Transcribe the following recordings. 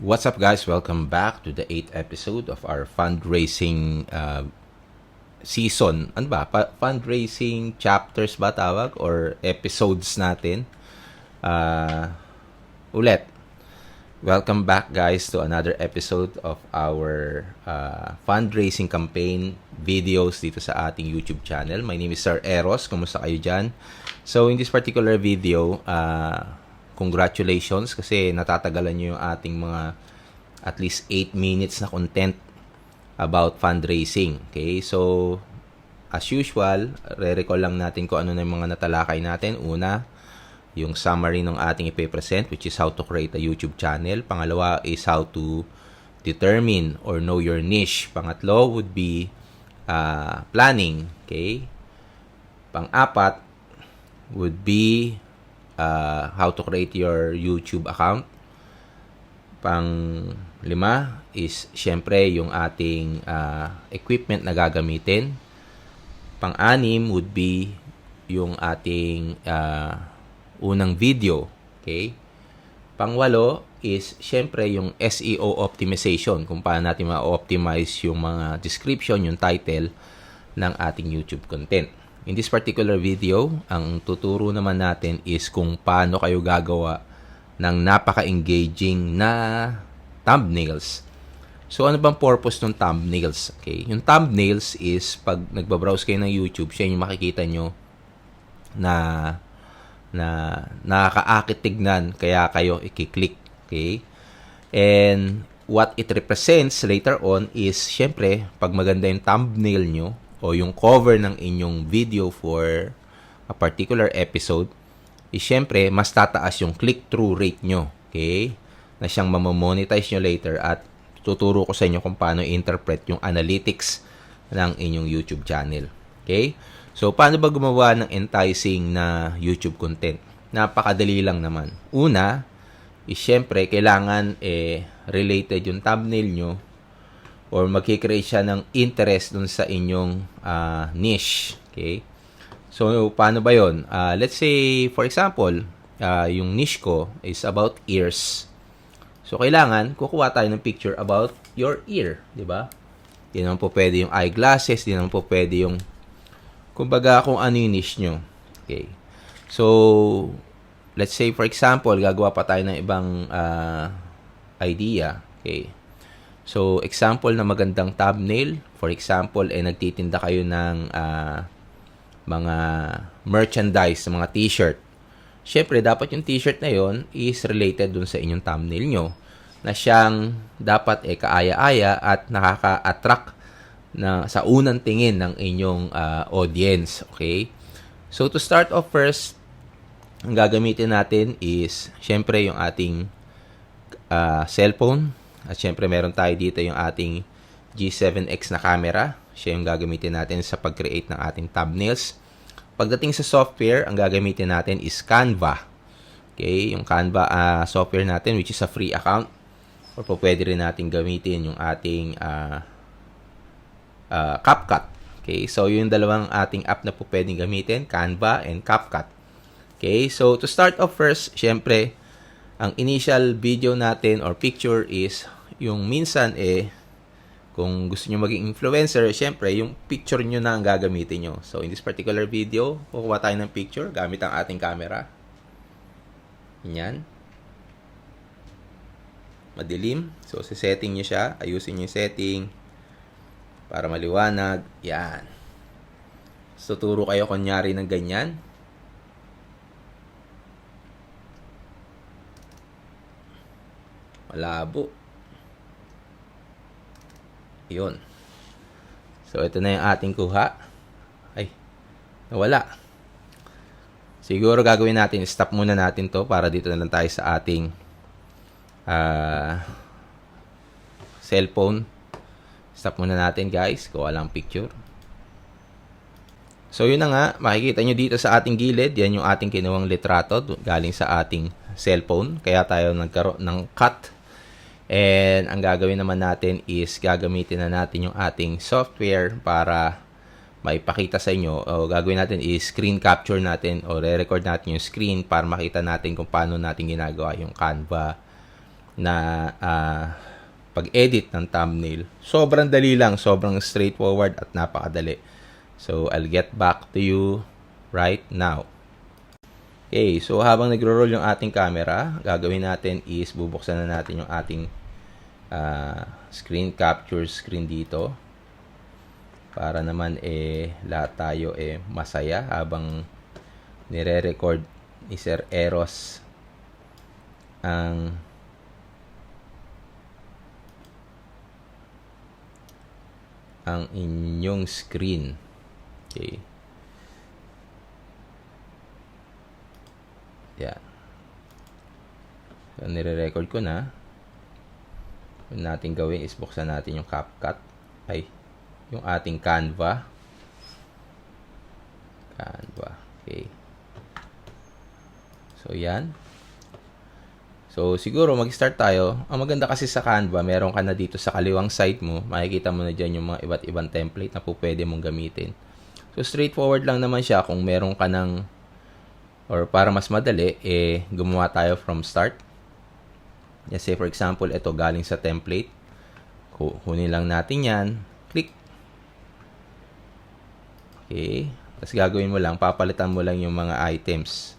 What's up, guys? Welcome back to the 8th episode of our fundraising uh, season. Ano ba? Pa- fundraising chapters ba tawag? Or episodes natin? Uh, ulit. Welcome back, guys, to another episode of our uh, fundraising campaign videos dito sa ating YouTube channel. My name is Sir Eros. Kumusta kayo dyan? So, in this particular video, uh, congratulations kasi natatagalan nyo yung ating mga at least 8 minutes na content about fundraising. Okay? So, as usual, re-recall lang natin kung ano na yung mga natalakay natin. Una, yung summary ng ating ipipresent which is how to create a YouTube channel. Pangalawa is how to determine or know your niche. Pangatlo would be uh, planning. Okay? Pang-apat would be uh, how to create your YouTube account. Pang lima is syempre yung ating uh, equipment na gagamitin. Pang-anim would be yung ating uh, unang video. Okay? Pangwalo is syempre yung SEO optimization kung paano natin ma-optimize yung mga description, yung title ng ating YouTube content. In this particular video, ang tuturo naman natin is kung paano kayo gagawa ng napaka-engaging na thumbnails. So, ano bang purpose ng thumbnails? Okay? Yung thumbnails is pag nagbabrowse kayo ng YouTube, siya yung makikita nyo na na nakakaakit tignan kaya kayo i-click. Okay? And what it represents later on is, syempre, pag maganda yung thumbnail nyo, o yung cover ng inyong video for a particular episode, is syempre, mas tataas yung click-through rate nyo. Okay? Na siyang mamamonetize nyo later at tuturo ko sa inyo kung paano interpret yung analytics ng inyong YouTube channel. Okay? So, paano ba gumawa ng enticing na YouTube content? Napakadali lang naman. Una, is syempre, kailangan eh, related yung thumbnail nyo or magkikreate siya ng interest dun sa inyong uh, niche. Okay? So, paano ba yon? Uh, let's say, for example, uh, yung niche ko is about ears. So, kailangan, kukuha tayo ng picture about your ear. di ba? Di naman po pwede yung eyeglasses, di naman po pwede yung, kumbaga, kung ano yung niche nyo. Okay. So, let's say, for example, gagawa pa tayo ng ibang uh, idea. Okay. So, example na magandang thumbnail. For example, eh, nagtitinda kayo ng uh, mga merchandise, mga t-shirt. Siyempre, dapat yung t-shirt na yon is related dun sa inyong thumbnail nyo na siyang dapat eh kaaya-aya at nakaka-attract na sa unang tingin ng inyong uh, audience. Okay? So, to start off first, ang gagamitin natin is, syempre, yung ating uh, cellphone at syempre meron tayo dito yung ating G7X na camera. Siya yung gagamitin natin sa pag-create ng ating thumbnails. Pagdating sa software, ang gagamitin natin is Canva. Okay, yung Canva uh, software natin which is a free account. Or po pwede rin natin gamitin yung ating uh, uh, CapCut. Okay, so yung dalawang ating app na po pwedeng gamitin, Canva and CapCut. Okay, so to start off first, syempre, ang initial video natin or picture is yung minsan eh kung gusto niyo maging influencer, syempre yung picture niyo na ang gagamitin niyo. So in this particular video, kukuha tayo ng picture gamit ang ating camera. Yan. Madilim. So setting niyo siya, ayusin niyo yung setting para maliwanag. Yan. So turo kayo kunyari ng ganyan. Malabo. Yun. So, ito na yung ating kuha. Ay, nawala. Siguro gagawin natin, stop muna natin to para dito na lang tayo sa ating uh, cellphone. Stop muna natin guys, kuha lang picture. So yun na nga, makikita nyo dito sa ating gilid, yan yung ating kinuwang litrato galing sa ating cellphone. Kaya tayo nagkaroon ng cut And ang gagawin naman natin is gagamitin na natin yung ating software para maipakita sa inyo. O gagawin natin is screen capture natin o re-record natin yung screen para makita natin kung paano natin ginagawa yung Canva na ah, pag-edit ng thumbnail. Sobrang dali lang, sobrang straightforward at napakadali. So, I'll get back to you right now. Okay, so habang nagro-roll yung ating camera, gagawin natin is bubuksan na natin yung ating ah, screen capture screen dito para naman eh lahat tayo eh masaya habang nire-record ni Sir Eros ang ang inyong screen. Okay. Yan. So, nire-record ko na. Natin gawin is buksan natin yung CapCut. Ay, yung ating Canva. Canva. Okay. So, yan. So, siguro mag-start tayo. Ang maganda kasi sa Canva, meron ka na dito sa kaliwang side mo. Makikita mo na dyan yung mga iba't ibang template na po pwede mong gamitin. So, straightforward lang naman siya kung meron ka ng or para mas madali, eh, gumawa tayo from start. Let's say, for example, ito galing sa template. Ku- Kunin lang natin yan. Click. Okay. Tapos gagawin mo lang, papalitan mo lang yung mga items.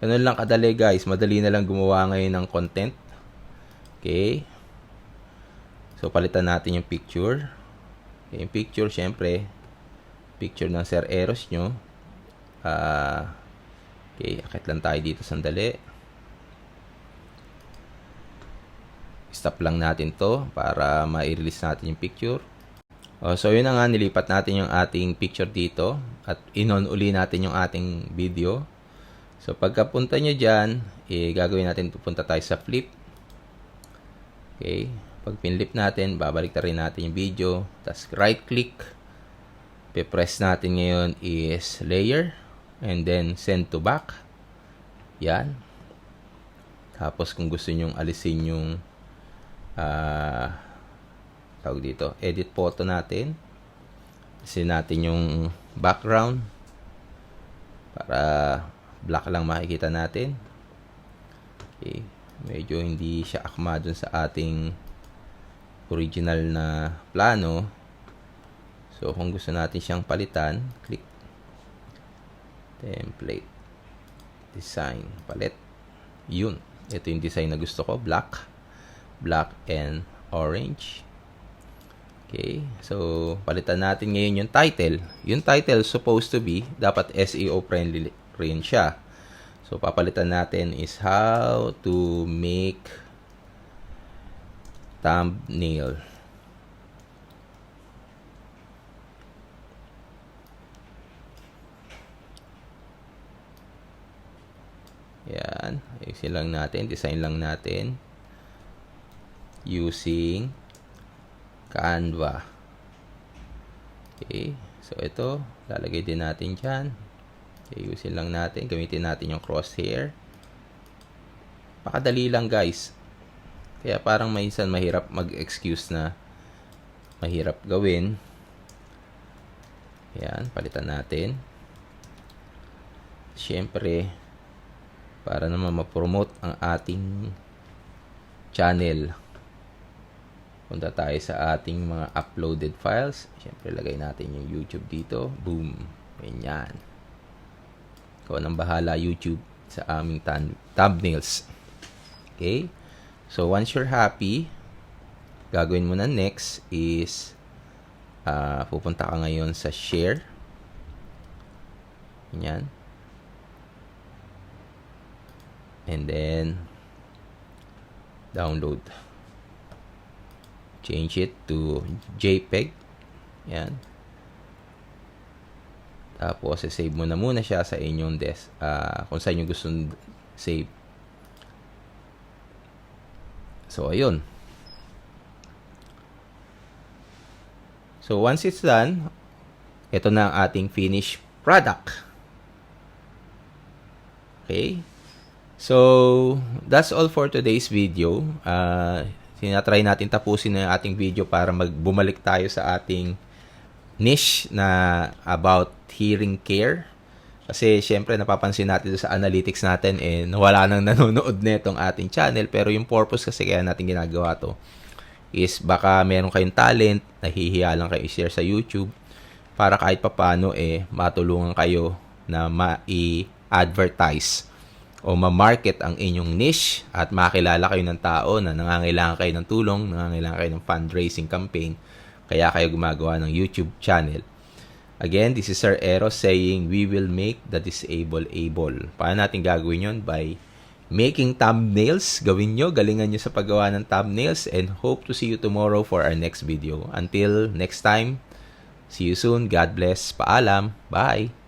Ganun lang kadali guys. Madali na lang gumawa ngayon ng content. Okay. So, palitan natin yung picture. Okay, yung picture, syempre, picture ng Sir Eros nyo. Ah, okay, akit lang tayo dito sandali. Stop lang natin to para ma-release natin yung picture. Oh, so yun na nga, nilipat natin yung ating picture dito at inon uli natin yung ating video. So pagkapunta nyo dyan, eh, gagawin natin, pupunta tayo sa flip. Okay, pag pinlip natin, babalik na rin natin yung video. Tapos right click, pe-press natin ngayon is layer and then send to back. Yan. Tapos kung gusto nyong alisin yung ah tawag dito, edit photo natin. Alisin natin yung background para black lang makikita natin. Okay. Medyo hindi siya akma dun sa ating original na plano. So, kung gusto natin siyang palitan, click template design palit yun ito yung design na gusto ko black black and orange okay so palitan natin ngayon yung title yung title supposed to be dapat SEO friendly rin siya so papalitan natin is how to make thumbnail Yan. Ayusin lang natin. Design lang natin. Using Canva. Okay. So, ito. Lalagay din natin dyan. Ayusin lang natin. Gamitin natin yung crosshair. Pakadali lang, guys. Kaya parang minsan mahirap mag-excuse na mahirap gawin. Yan. Palitan natin. Siyempre, para naman ma-promote ang ating channel. Punta tayo sa ating mga uploaded files. Siyempre, lagay natin yung YouTube dito. Boom. Ganyan. Ikaw nang bahala YouTube sa aming thumbnails. Okay? So, once you're happy, gagawin mo na next is ah, pupunta ka ngayon sa share. Ganyan. and then download change it to JPEG. Yan. Tapos save mo na muna siya sa inyong desk uh, kung saan nyo gusto save. So ayun. So once it's done ito na ang ating finished product. Okay? So, that's all for today's video. Uh, sinatry natin tapusin na ating video para magbumalik tayo sa ating niche na about hearing care. Kasi syempre napapansin natin sa analytics natin eh wala nang nanonood netong ating channel pero yung purpose kasi kaya natin ginagawa to is baka meron kayong talent, nahihiya lang kayo i-share sa YouTube para kahit papano eh matulungan kayo na ma-advertise o ma-market ang inyong niche at makilala kayo ng tao na nangangailangan kayo ng tulong, nangangailangan kayo ng fundraising campaign, kaya kayo gumagawa ng YouTube channel. Again, this is Sir Eros saying, we will make the disabled able. Paano natin gagawin yon By making thumbnails. Gawin nyo, galingan nyo sa paggawa ng thumbnails and hope to see you tomorrow for our next video. Until next time, see you soon. God bless. Paalam. Bye.